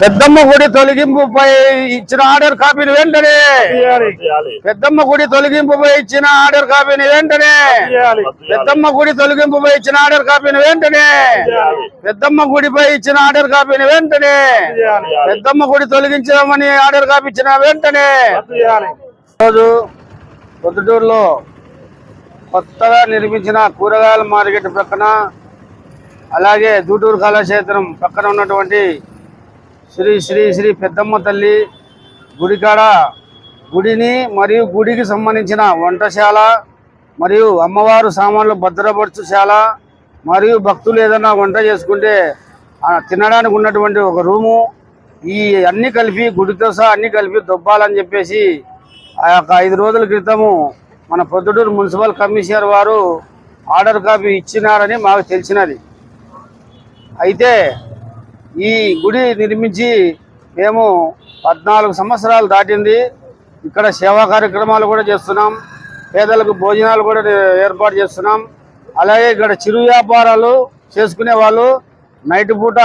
పెద్దమ్మ గుడి తొలగింపుపై ఇచ్చిన ఆర్డర్ కాపీని వెంటనే. పెద్దమ్మ గుడి తొలగింపుపై ఇచ్చిన ఆర్డర్ కాపీని వెంటనే. పెద్దమ్మ గుడి తొలగింపుపై ఇచ్చిన ఆర్డర్ కాపీని వెంటనే. పెద్దమ్మ గుడిపై ఇచ్చిన ఆర్డర్ కాపీని వెంటనే. పెద్దమ్మ గుడి తొలగించమని ఆర్డర్ కాపీ ఇచ్చిన వెంటనే. రోజు పొద్దుటూరులో కొత్తగా నిర్మించిన కూరగాయల మార్కెట్ ప్రక్కన అలాగే దూటూరు కళాక్షేత్రం పక్కన ఉన్నటువంటి శ్రీ శ్రీ శ్రీ పెద్దమ్మ తల్లి గుడికాడ గుడిని మరియు గుడికి సంబంధించిన వంటశాల మరియు అమ్మవారు సామాన్లు భద్రపరచుశాల మరియు భక్తులు ఏదైనా వంట చేసుకుంటే తినడానికి ఉన్నటువంటి ఒక రూము ఈ అన్ని కలిపి గుడితో సహా అన్ని కలిపి దొబ్బాలని చెప్పేసి ఆ యొక్క ఐదు రోజుల క్రితము మన పొద్దుటూరు మున్సిపల్ కమిషనర్ వారు ఆర్డర్ కాపీ ఇచ్చినారని మాకు తెలిసినది. అయితే ఈ గుడి నిర్మించి మేము పద్నాలుగు సంవత్సరాలు దాటింది. ఇక్కడ సేవా కార్యక్రమాలు కూడా చేస్తున్నాం. పేదలకు భోజనాలు కూడా ఏర్పాటు చేస్తున్నాం. అలాగే ఇక్కడ చిరు వ్యాపారాలు చేసుకునే వాళ్ళు నైట్ పూట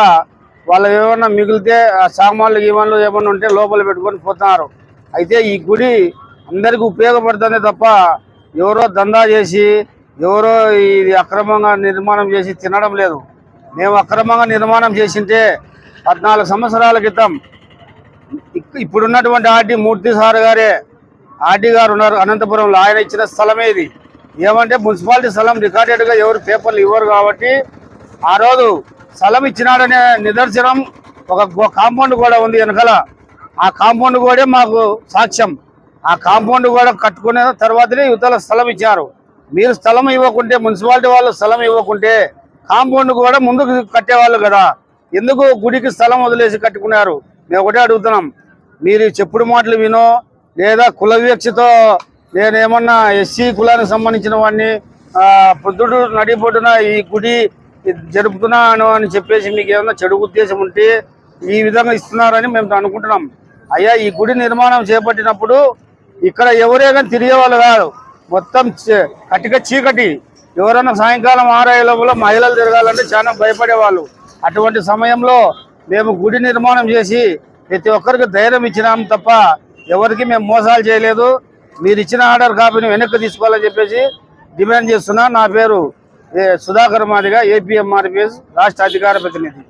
వాళ్ళు ఏమన్నా మిగిలితే ఆ సామాన్లు గీమాన్లు ఏమన్నా ఉంటే లోపల పెట్టుకొని పోతున్నారు అయితే ఈ గుడి అందరికీ ఉపయోగపడుతుంది తప్ప ఎవరో దందా చేసి ఎవరో ఇది అక్రమంగా నిర్మాణం చేసి తినడం లేదు. మేము అక్రమంగా నిర్మాణం చేసింటే పద్నాలుగు సంవత్సరాల క్రితం ఇక్- ఇప్పుడున్నటువంటి ఆర్డీ మూర్తి సార్ గారే ఆర్డీ గారు ఉన్నారు అనంతపురంలో. ఆయన ఇచ్చిన స్థలమే ఇది ఏమంటే మున్సిపాలిటీ స్థలం రికార్డెడ్గా ఎవరు పేపర్లు ఇవ్వరు కాబట్టి ఆ రోజు స్థలం ఇచ్చినాడనే నిదర్శనం. ఒక గో- కాంపౌండ్ కూడా ఉంది వెనకాల. ఆ కాంపౌండ్ కూడా మాకు సాక్ష్యం. ఆ కాంపౌండ్ కూడా కట్టుకునే తర్వాతనే యువతలకు స్థలం ఇచ్చారు. మీరు స్థలం ఇవ్వకుంటే మున్సిపాలిటీ వాళ్ళు స్థలం ఇవ్వకుంటే కాంపౌండ్ కూడా ముందుకు కట్టేవాళ్ళు కదా. ఎందుకు గుడికి స్థలం వదిలేసి కట్టుకున్నారు? మేము ఒకటే అడుగుతున్నాం. మీరు చెప్పుడు మాటలు వినో లేదా కుల వివక్షతో నేనేమన్నా ఎస్సీ కులానికి సంబంధించిన వాడిని పొద్దుడు నడిపొడ్డున ఈ గుడి జరుపుతున్నాను అని చెప్పేసి మీకు ఏమన్నా చెడు ఉద్దేశం ఉంటే ఈ విధంగా ఇస్తున్నారని మేము అనుకుంటున్నాం. అయ్యా ఈ గుడి నిర్మాణం చేపట్టినప్పుడు ఇక్కడ ఎవరే కానీ తిరిగేవాళ్ళు కాదు. మొత్తం కటిక చీకటి. ఎవరైనా సాయంకాలం ఆరు లోపల మహిళలు తిరగాలంటే చాలా భయపడేవాళ్ళు. అటువంటి సమయంలో మేము గుడి నిర్మాణం చేసి ప్రతి ఒక్కరికి ధైర్యం ఇచ్చినాం తప్ప ఎవరికి మేము మోసాలు చేయలేదు. మీరు ఇచ్చిన ఆర్డర్ కాపీని వెనక్కి తీసుకోవాలని చెప్పేసి డిమాండ్ చేస్తున్నా. నా పేరు ఏ, సుధాకర్ మాదిగా ఏపీఎంఆర్పీఎస్ రాష్ట్ర అధికార ప్రతినిధి.